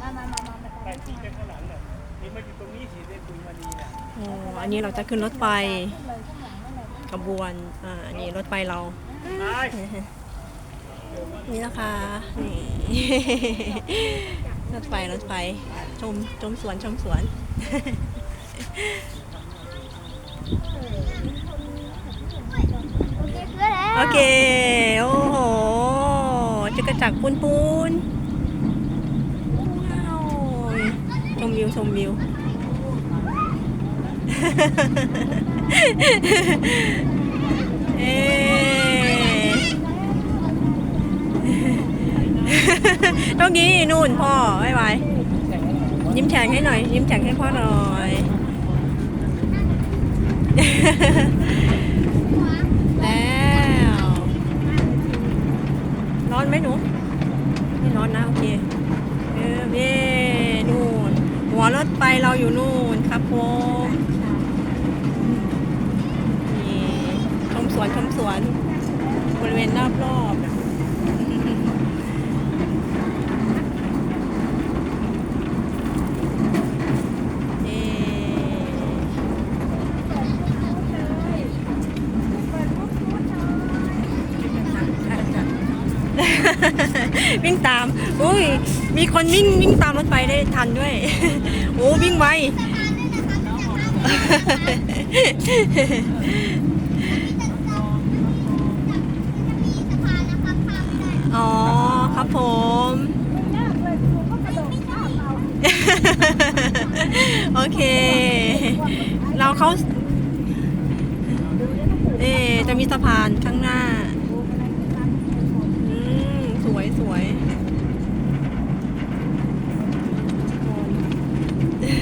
มามามามามาไปที่จากข้างหลังน่ะนี่มาอยู่ตรงนี้สิได้คุยมานีน่ะโอ้อันนี้เราจะขึ้นรถไฟเลยข้างหลังนั่นแหละขบวนอ่าอันนี้รถไฟเรา ไปนี่นะคะนี่ รถไฟรถไฟชมชมสวนชมสวน โอเคเพื่อแล้ว โอเค โอ้โหจักรจักรปูนปูนว้าวช มวิวชมวิว เอ๊ะตรงนี้นู่นพ่อไว้ไว้ยิ้มแฉ่งให้หน่อย ยิ้มแฉ่งให้พ่อหน่อยแล้วร้อนไหมหนูไม่ร้อนนะโอเค รถไฟเราอยู่นู่นครับผมนี่ชมสวนชมสวนบริเวณรอบรอบๆเอ๊ วิ่งตาม อุ้ย มีคนวิ่งวิ่งตามรถไฟได้ทันด้วย โอ้วิ่งไวอ๋อครับผมโอเค เราเขาเอ๊จะมีสะพานข้างหน้า